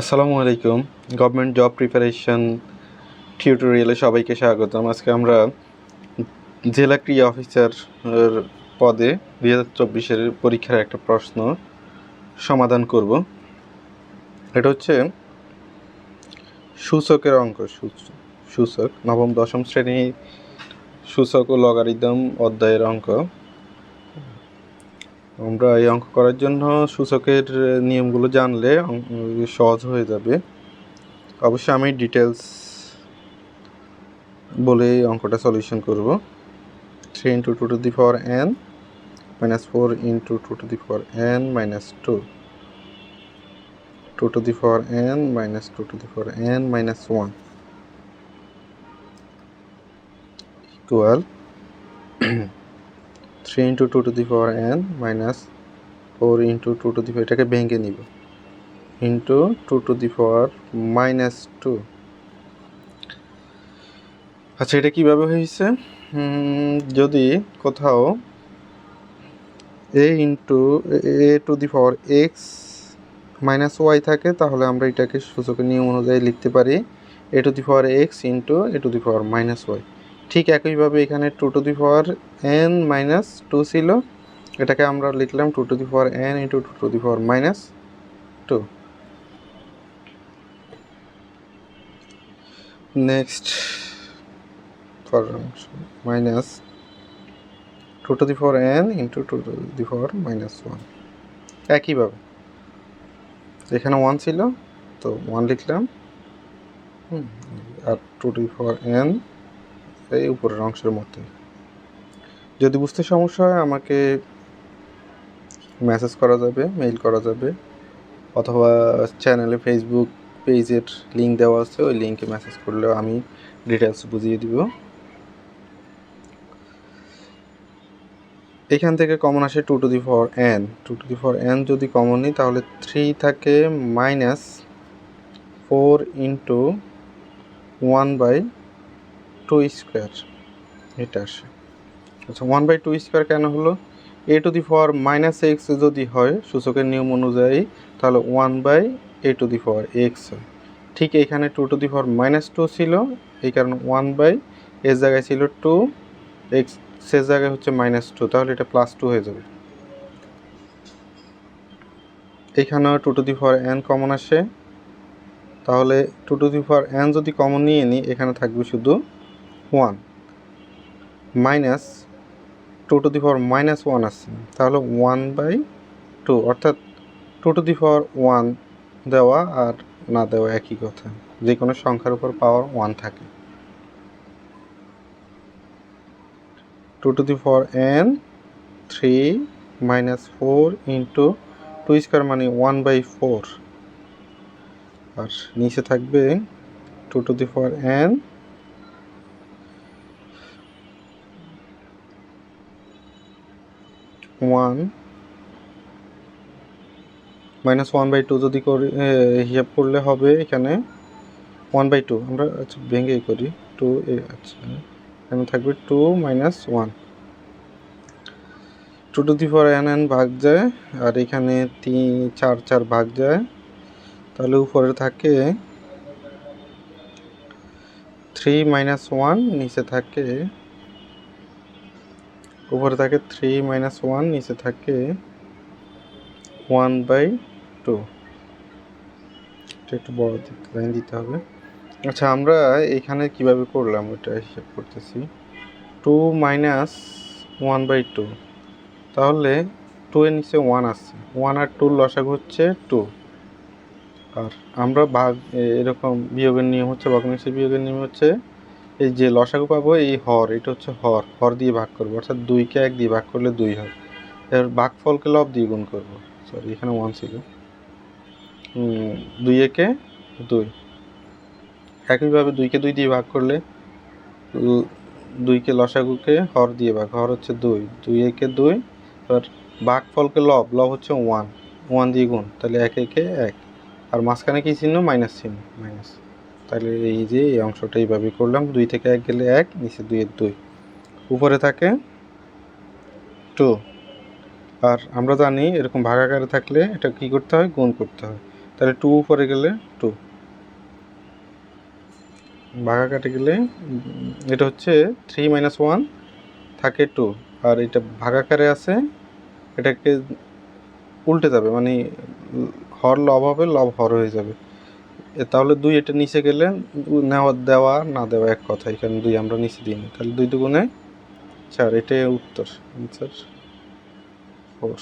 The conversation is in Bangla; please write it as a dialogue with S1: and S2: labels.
S1: আসসালামু আলাইকুম। গভর্নমেন্ট জব প্রিপারেশন টিউটোরিয়ালে সবাইকে স্বাগতম। আজকে আমরা জেলা ক্রিয়া অফিসার পদে দুই হাজার চব্বিশের পরীক্ষার একটা প্রশ্ন সমাধান করব। এটা হচ্ছে সূচকের অঙ্ক সূচক, নবম, দশম শ্রেণি সূচক ও লগারিদম অধ্যায়ের অঙ্ক। আমরা এই অঙ্ক করার জন্য সূচকের নিয়মগুলো জানলে সহজ হয়ে যাবে। অবশ্যই আমি ডিটেলস বলে এই অঙ্কটা সলিউশন করব। Three into two to the power n minus four into two to the power n minus two two to the power n minus two to the power n minus one equal three into two to the power n minus four into two to the power এটাকে ভেঙে নিব। Into two to the power minus two আচ্ছা এটা কীভাবে হয়েছে? যদি কোথাও a into a to the power x minus y থাকে, তাহলে আমরা এটাকে সূচকের নিয়ম অনুযায়ী লিখতে পারি। A to the power x into a to the power minus y ঠিক একইভাবে এখানে two to the power n minus two ছিল। এটাকে আমরা লিখলাম two to the power n into two to the power minus two next minus two to the power n into two to the power minus one একইভাবে। এখানে ওয়ান ছিল, তো ওয়ান লিখলাম। আর two to the power n এই উপরের অংশের মধ্যে। যদি বুঝতে সমস্যা হয়, আমাকে মেসেজ করা যাবে মেইল করা যাবে, অথবা চ্যানেলে ফেসবুক পেজের লিঙ্ক দেওয়া আছে, ওই লিঙ্কে মেসেজ করলেও আমি ডিটেলস বুঝিয়ে দিব। এখান থেকে কমন আসে two to the for n two to the for n যদি কমন নিই, তাহলে থ্রি থাকে minus four into one by two square এটা আসে। আচ্ছা ওয়ান বাই টু স্কোয়ার কেন হলো? A to the power minus x যদি হয়, সূচকের নিয়ম অনুযায়ী, তাহলে one by a to the power x হয়। ঠিক এখানে two to the power minus two ছিল, এই কারণে ওয়ান বাই এর জায়গায় ছিল টু এক্সের জায়গায় হচ্ছে মাইনাস টু তাহলে এটা প্লাস টু হয়ে যাবে। এখানেও two to the power n common আসে। তাহলে two to the power n যদি কমন নিয়ে নিই এখানে থাকবে শুধু one minus two to the power minus one আসছে তাহলে ওয়ান বাই টু অর্থাৎ two to the power one দেওয়া আর না দেওয়া একই কথা। যে কোনো সংখ্যার উপর পাওয়ার ওয়ান থাকে। Two to the power n three minus four into two square মানে ওয়ান বাই ফোর আর নিচে থাকবে two to the power n one minus one by two যদি করি হিসাব করলে হবে এখানে ওয়ান বাই টু আমরা আচ্ছা ভেঙে করি। টু এ আচ্ছা এখানে থাকবে two minus one two to the four n n ভাগ যায়, আর এখানে তিন, চার চার ভাগ যায়। তাহলে উপরে থাকে থ্রি মাইনাস ওয়ান নিচে থাকে উপরে থাকে থ্রি মাইনাস ওয়ান নিচে থাকে ওয়ান বাই টু একটু বড় লাইন দিতে হবে। আচ্ছা আমরা এখানে কীভাবে করলাম ওটা হিসাব করতেছি। Two minus one by two তাহলে টু এর নিচে ওয়ান আসছে ওয়ান আর টুর লসাগু হচ্ছে টু আর আমরা ভাগ এরকম বিয়োগের নিয়ম হচ্ছে ভগ্নাংশে বিয়োগের নিয়ম হচ্ছে এই যে লসাগু পাবো, এই হর, এটা হচ্ছে হর হর দিয়ে ভাগ করব। অর্থাৎ দুইকে এক দিয়ে ভাগ করলে দুই হয়। এর ভাগফলকে লব দিয়ে গুণ করব। সরি এখানে ওয়ান ছিল। দুই একে দুই। একইভাবে দুইকে দুই দিয়ে ভাগ করলে দুইকে লসাগুকে হর দিয়ে ভাগ, হর হচ্ছে দুই। দুই একে দুই, এবার ভাগফলকে লব লব হচ্ছে ওয়ান ওয়ান দিয়ে গুণ, তাহলে এক একে এক। আর মাঝখানে কি চিহ্ন? মাইনাস চিহ্ন মাইনাস তাহলে এই যে এই অংশটা এইভাবে করলাম, দুই থেকে এক গেলে এক, নিচে দুইয়ের দুই। উপরে থাকে টু আর আমরা জানি এরকম ভাগাকারে থাকলে এটা কি করতে হয়? গুণ করতে হয়। তাহলে টু উপরে গেলে টু ভাগা কাটে গেলে এটা হচ্ছে থ্রি মাইনাস ওয়ান থাকে টু আর এটা ভাগাকারে আছে, এটাকে উল্টে যাবে মানে হর লব হবে, লব হর হয়ে যাবে। তাহলে দুই এটা নিচে গেলে নেওয়া দেওয়া না দেওয়া এক কথা, এখানে দুই আমরা নিচে দিই তাহলে দুই দুগুণে চার, এটাই উত্তর। Answer four